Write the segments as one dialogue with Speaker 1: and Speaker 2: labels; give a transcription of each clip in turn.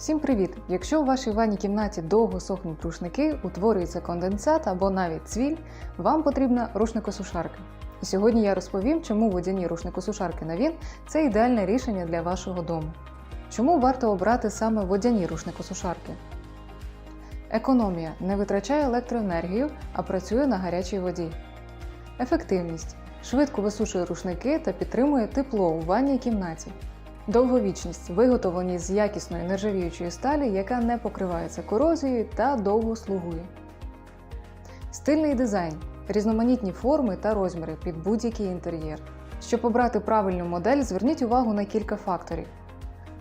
Speaker 1: Всім привіт! Якщо у вашій ванній кімнаті довго сохнуть рушники, утворюється конденсат або навіть цвіль, вам потрібна рушникосушарка. І сьогодні я розповім, чому водяні рушникосушарки Навін це ідеальне рішення для вашого дому. Чому варто обрати саме водяні рушникосушарки? Економія не витрачає електроенергію, а працює на гарячій воді. Ефективність швидко висушує рушники та підтримує тепло у ванній кімнаті. Довговічність виготовлені з якісної нержавіючої сталі, яка не покривається корозією та довго слугує. Стильний дизайн, різноманітні форми та розміри під будь-який інтер'єр. Щоб обрати правильну модель, зверніть увагу на кілька факторів: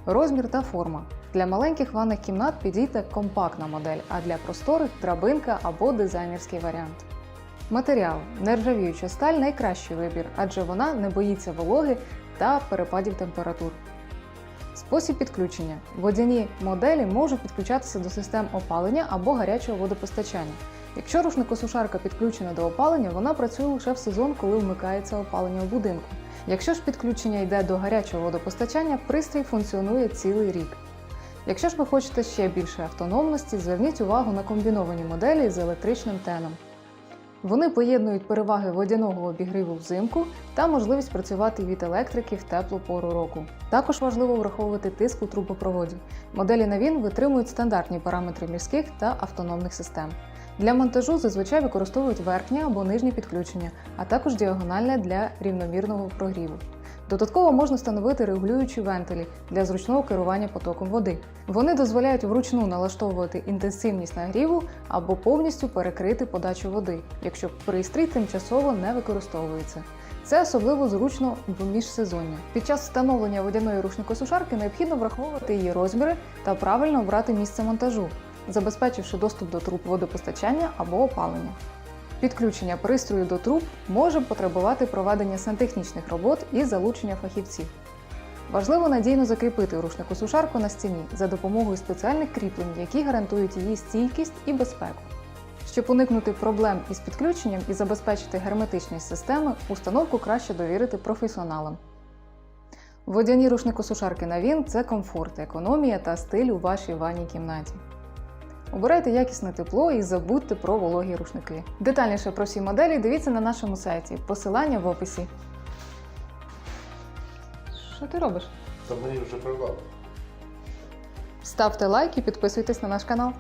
Speaker 1: розмір та форма. Для маленьких ванних кімнат підійде компактна модель, а для просторих драбинка або дизайнерський варіант. Матеріал нержавіюча сталь найкращий вибір, адже вона не боїться вологи та перепадів температур. Спосіб підключення. Водяні моделі можуть підключатися до систем опалення або гарячого водопостачання. Якщо рушникосушарка підключена до опалення, вона працює лише в сезон, коли вмикається опалення у будинку. Якщо ж підключення йде до гарячого водопостачання, пристрій функціонує цілий рік. Якщо ж ви хочете ще більше автономності, зверніть увагу на комбіновані моделі з електричним теном. Вони поєднують переваги водяного обігріву взимку та можливість працювати від електрики в теплу пору року. Також важливо враховувати тиск у трубопроводі. Моделі Navin витримують стандартні параметри міських та автономних систем. Для монтажу зазвичай використовують верхнє або нижнє підключення, а також діагональне для рівномірного прогріву. Додатково можна встановити регулюючі вентилі для зручного керування потоком води. Вони дозволяють вручну налаштовувати інтенсивність нагріву або повністю перекрити подачу води, якщо пристрій тимчасово не використовується. Це особливо зручно в міжсезоння. Під час встановлення водяної рушникосушарки необхідно враховувати її розміри та правильно обрати місце монтажу, забезпечивши доступ до труб водопостачання або опалення. Підключення пристрою до труб може потребувати проведення сантехнічних робот і залучення фахівців. Важливо надійно закріпити рушникосушарку на стіні за допомогою спеціальних кріплень, які гарантують її стійкість і безпеку. Щоб уникнути проблем із підключенням і забезпечити герметичність системи, установку краще довірити професіоналам. Водяні рушникосушарки Navin – це комфорт, економія та стиль у вашій ванній кімнаті. Обирайте якісне тепло і забудьте про вологі рушники. Детальніше про всі моделі дивіться на нашому сайті. Посилання в описі. Що ти робиш?
Speaker 2: Та мені вже прибав.
Speaker 1: Ставте лайк і підписуйтесь на наш канал.